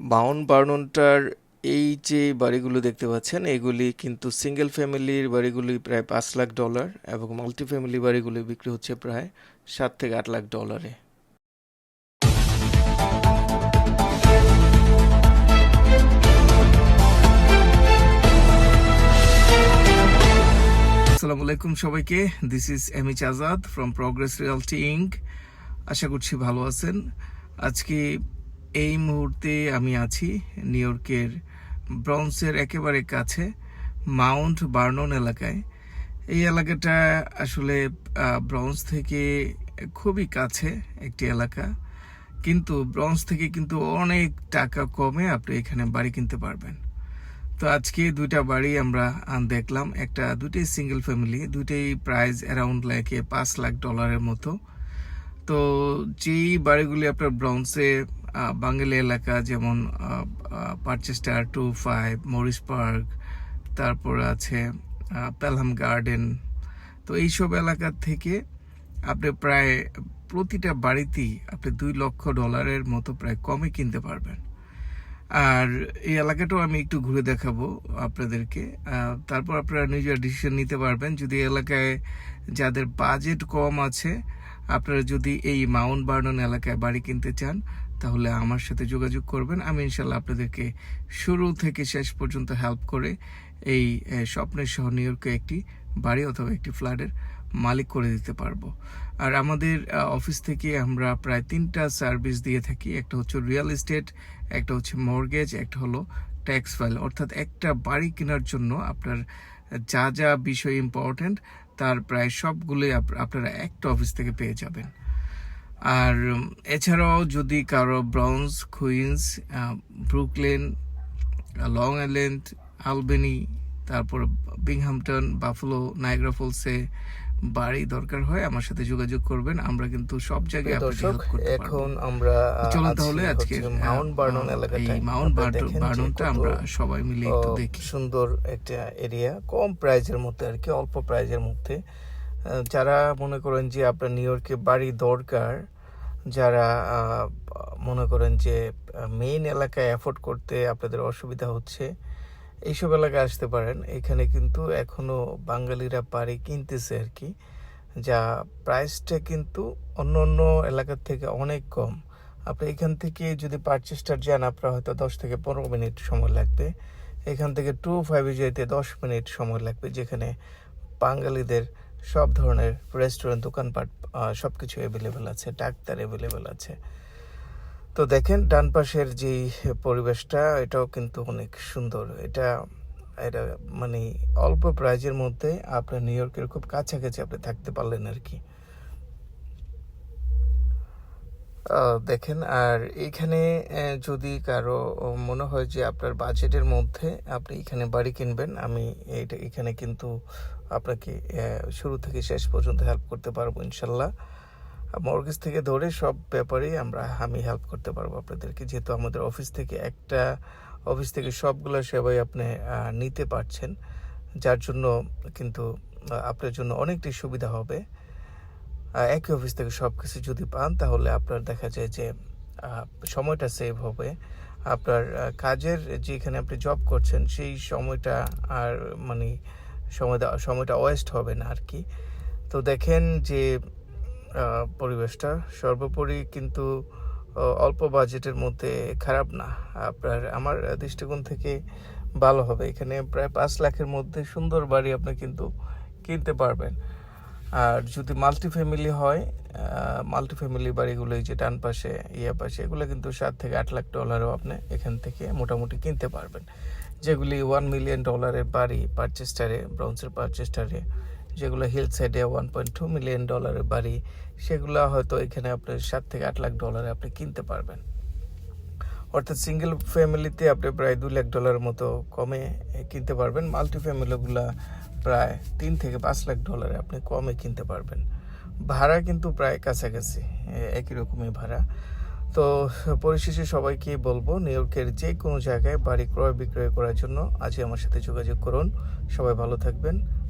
Mount বার্ননটার এই যে বাড়িগুলো দেখতে পাচ্ছেন, এগুলি কিন্তু সিঙ্গেল ফ্যামিলির বাড়িগুলি প্রায় পাঁচ লাখ ডলার এবং মাল্টি ফ্যামিলি বাড়িগুলি বিক্রি হচ্ছে প্রায় সাত থেকে আট লাখ ডলারে আসসালামু আলাইকুম সবাইকে this is M H Azad from progress realty inc আশা করছি ভালো আছেন। আজকে এই মুহূর্তে আমি আছি নিউ ইয়র্কের ব্রন্সের একেবারে কাছে মাউন্ট বার্নন এলাকায়। এই এলাকাটা আসলে ব্রঞ্জ থেকে খুবই কাছে একটি এলাকা। কিন্তু ব্রঞ্জ থেকে কিন্তু অনেক টাকা কমে আপনি এখানে বাড়ি কিনতে পারবেন। তো আজকে দুইটা বাড়ি আমরা দেখলাম। একটা দুটোই সিঙ্গেল ফ্যামিলি দুটোই প্রাইস অ্যারাউন্ড লাইকে পাঁচ লাখ ডলারের মতো। তো যেই বাড়িগুলি আপনার আহ, বাঙালি এলাকা যেমন Parkchester two five, Morris Park, তারপর আছে পেলহাম গার্ডেন। তো এইসব এলাকা থেকে আপনি প্রায় প্রতিটা বাড়িতেই আপনি দুই লক্ষ ডলারের মতো প্রায় কমে কিনতে পারবেন। আর এই এলাকাটাও আমি একটু ঘুরে দেখাবো আপনাদেরকে। তারপর আপনারা নিজের ডিসিশন নিতে পারবেন। যদি এলাকায় যাদের বাজেট কম আছে আপনারা যদি এই মাউন্ট বার্নন এলাকায় বাড়ি কিনতে চান, তাহলে আমার সাথে যোগাযোগ করবেন। আমি ইনশাল্লাহ আপনাদেরকে শুরু থেকে শেষ পর্যন্ত হেল্প করে এই স্বপ্নের শহর নিউ ইয়র্কে একটি বাড়ি অথবা একটি ফ্ল্যাটের মালিক করে দিতে পারব। আর আমাদের অফিস থেকে আমরা প্রায় তিনটা সার্ভিস দিয়ে থাকি। একটা হচ্ছে রিয়েল এস্টেট, একটা হচ্ছে মর্গেজ, একটা হলো ট্যাক্স ফাইল। অর্থাৎ একটা বাড়ি কেনার জন্য আপনার যা যা বিষয় ইম্পর্ট্যান্ট তার প্রায় সবগুলোই আপ- আপনারা একটা অফিস থেকে পেয়ে যাবেন। আর এছাড়াও যদি কারও Bronx Queens Brooklyn, Long Island, Albany, তারপর বিংহামটন, বাফলো, নাইগ্রা ফলসে বাড়ি দরকার হয় আমার সাথে যোগাযোগ করবেন আমরা কিন্তু সব জায়গায় আপনাকে দর্শক করতে পারব। এখন আমরা চলো তাহলে আজকে মাউন্ট বার্নন এই মাউন্ট বার্নন- বার্ননটা আমরা সবাই মিলে একটু দেখি। সুন্দর একটা এরিয়া কম প্রাইজের মধ্যে আর কি অল্প প্রাইজের মধ্যে। যারা মনে করেন যে আপনার নিউ ইয়র্কে বাড়ি দরকার যারা মনে করেন যে মেইন এলাকায় অ্যাফোর্ড করতে আপনাদের অসুবিধা হচ্ছে এইসব এলাকায় আসতে পারেন। এখানে কিন্তু এখনও বাঙালিরা বাড়ি কিনতেছে আর কি যা প্রাইসটা কিন্তু অন্য অন্য এলাকার থেকে অনেক কম। আপনি এখান থেকে যদি পারচেসটার যান আপনার হয়তো দশ থেকে পনেরো মিনিট সময় লাগবে। এখান থেকে টু ফাইভে যেতে দশ মিনিট সময় লাগবে, যেখানে বাঙালিদের সব ধরনের রেস্টুরেন্ট দোকানপাট সব কিছু অ্যাভেলেবেল আছে, ডাক্তার অ্যাভেলেবেল আছে। তো দেখেন, ডান পাশের যে পরিবেশটা, এটাও কিন্তু অনেক সুন্দর। এটা এটা মানে অল্প প্রাইজের মধ্যে আপনার নিউ ইয়র্কের খুব কাছাকাছি আপনি থাকতে পারলেন আর কি। দেখেন, আর এখানে যদি কারও মনে হয় যে আপনার বাজেটের মধ্যে আপনি এখানে বাড়ি কিনবেন, আমি এটা এখানে কিন্তু আপনাকে শুরু থেকে শেষ পর্যন্ত হেল্প করতে পারব, ইনশাল্লাহ। মর্গেজ থেকে ধরে সব ব্যাপারেই আমরা আমি হেল্প করতে পারব আপনাদেরকে। যেহেতু আমাদের অফিস থেকে একটা অফিস থেকে সবগুলো সেবাই আপনি নিতে পারছেন, যার জন্য কিন্তু আপনার জন্য অনেকটাই সুবিধা হবে। একই অফিস থেকে সব কিছু যদি পান, তাহলে আপনার দেখা যায় যে সময়টা সেভ হবে। আপনার কাজের যেখানে আপনি জব করছেন, সেই সময়টা আর মানে সময়টা সময়টা ওয়েস্ট হবে না আর কি তো দেখেন যে পরিবেশটা সর্বোপরি কিন্তু অল্প বাজেটের মধ্যে খারাপ না। আপনার, আমার দৃষ্টিকোণ থেকে ভালো হবে। এখানে প্রায় পাঁচ লাখের মধ্যে সুন্দর বাড়ি আপনি কিন্তু কিনতে পারবেন। আর যদি মাল্টি ফ্যামিলি হয় মাল্টি ফ্যামিলি বাড়িগুলো যে ডান পাশে, ইয়া পাশে, এগুলো কিন্তু সাত থেকে আট লাখ ডলারও আপনি এখান থেকে মোটামুটি কিনতে পারবেন। যেগুলি ওয়ান মিলিয়ন ডলারের বাড়ি, পারচেস্টারে ব্রাউন্সের পারচেস্টারে যেগুলো হিল সাইডে ওয়ান পয়েন্ট টু মিলিয়ন ডলারের বাড়ি, সেগুলো হয়তো এখানে আপনি সাত থেকে আট লাখ ডলারে আপনি কিনতে পারবেন। অর্থাৎ সিঙ্গেল ফ্যামিলিতে আপনি প্রায় দুই লাখ ডলারের মতো কমে কিনতে পারবেন। মাল্টি ফ্যামিলিগুলা প্রায় তিন থেকে পাঁচ লাখ ডলারে আপনি কমে কিনতে পারবেন। ভাড়া কিন্তু প্রায় কাছাকাছি একই রকমই ভাড়া। তো পরিশেষে সবাইকে বলব নিউ ইয়র্কের যে কোনো জায়গায় বাড়ি ক্রয় বিক্রয় করার জন্য আজই আমার সাথে যোগাযোগ করুন। সবাই ভালো থাকবেন।